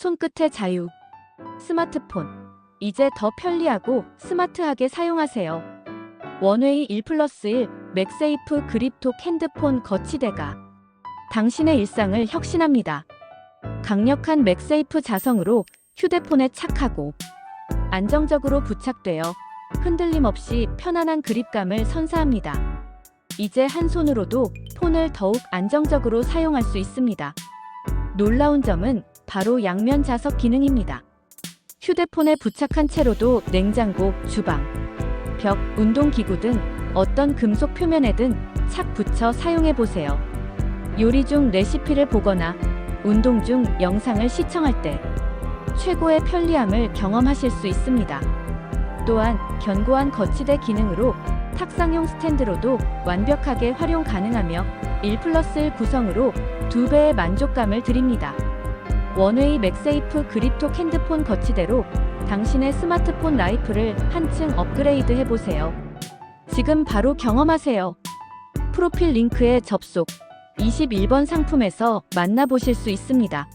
손끝의 자유. 스마트폰. 이제 더 편리하고 스마트하게 사용하세요. 원웨이 1 플러스 1 맥세이프 그립톡 핸드폰 거치대가 당신의 일상을 혁신합니다. 강력한 맥세이프 자성으로 휴대폰에 착하고 안정적으로 부착되어 흔들림 없이 편안한 그립감을 선사합니다. 이제 한 손으로도 폰을 더욱 안정적으로 사용할 수 있습니다. 놀라운 점은 바로 양면 자석 기능입니다. 휴대폰에 부착한 채로도 냉장고, 주방, 벽, 운동기구 등 어떤 금속 표면에든 착 붙여 사용해 보세요. 요리 중 레시피를 보거나 운동 중 영상을 시청할 때 최고의 편리함을 경험하실 수 있습니다. 또한 견고한 거치대 기능으로 탁상용 스탠드로도 완벽하게 활용 가능하며 1 플러스 1 구성으로 두 배의 만족감을 드립니다. 원웨이 맥세이프 그립톡 핸드폰 거치대로 당신의 스마트폰 라이프를 한층 업그레이드 해보세요. 지금 바로 경험하세요. 프로필 링크에 접속 21번 상품에서 만나보실 수 있습니다.